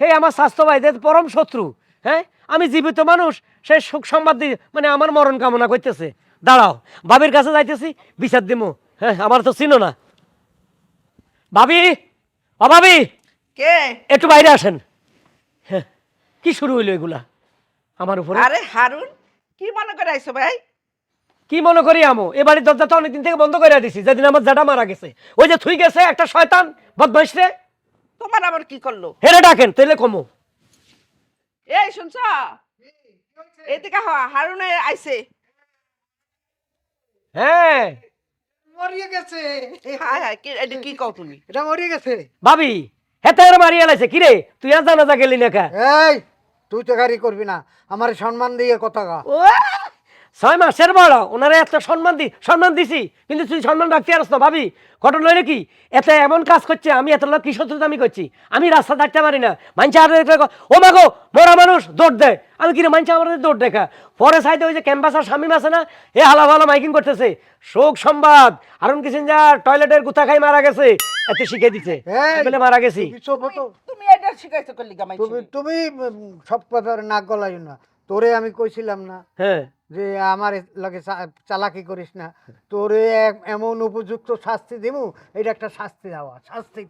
হে আমার স্বাস্থ্য ভাই পরম শত্রু হ্যাঁ আমি জীবিত মানুষ সে সুখ সংবাদ দিয়ে মানে আমার মরণ কামনা করতেছে। দাঁড়াও ভাবির কাছে যাইতেছি বিচার দিমু। হ্যাঁ আমার তো চিনো না। ভাবি ও ভাবি কে? একটু বাইরে আসেন। হ্যাঁ কি শুরু হইল এগুলা? আমার উপরে? আরে হারুন কি মনে করে আইছো ভাই? কি মনে করি আমো? এ বাড়ির দরজা তো অনেকদিন থেকে বন্ধ করে দিছি যেদিন আমার জেঠা মারা গেছে। ওই যে থুই গেছে একটা শয়তান বদমাইশ রে। তোমার আবার কি করল? হেরে ডাকেন তাইলে কমো। এই শুনছ? এদিকে হওয়া হারুনে আইছে। হ্যাঁ। মরিয়ে গেছে। হায় হায় কি এটা কি কও তুমি? এটা মরিয়ে গেছে। ভাবি হেতে আর মারিয়া লাইছে কিরে তুই আর জানা যা গেলি না কা? এই তুই তো গাড়ি করবি না। আমার সম্মান দিয়ে কথা গা ও ছয় মাসের বড় ওনারে এত সম্মান দি সম্মান দিছি কিন্তু তুই সম্মান রাখতে পারস না ভাবি। ঘটনা হইলে কি এত এমন কাজ করছে আমি এত লোক কি শত্রুতা আমি করছি? আমি রাস্তা থাকতে পারি না। মানছে আর ও মাগো মরা মানুষ দৌড় দেয় আমি কিনা মানছে আমাদের দৌড় দেখা? পরে সাইডে ওই যে ক্যাম্পাসার স্বামী আছে না এ হালা ভালো মাইকিং করতেছে। শোক সংবাদ আরুন যা টয়লেটের গুতা খাই মারা গেছে। এত শিখে দিছে। বলে মারা গেছি। তুমি এটা শিখাইছো করলি তুমি তুমি সব ব্যাপারে নাক গলাই না। তোরে আমি কইছিলাম না। হ্যাঁ। যে আমার লগে চালাকি করিস না, তোরে এমন উপযুক্ত শাস্তি দেবো এটা একটা শাস্তি দেওয়া, শাস্তি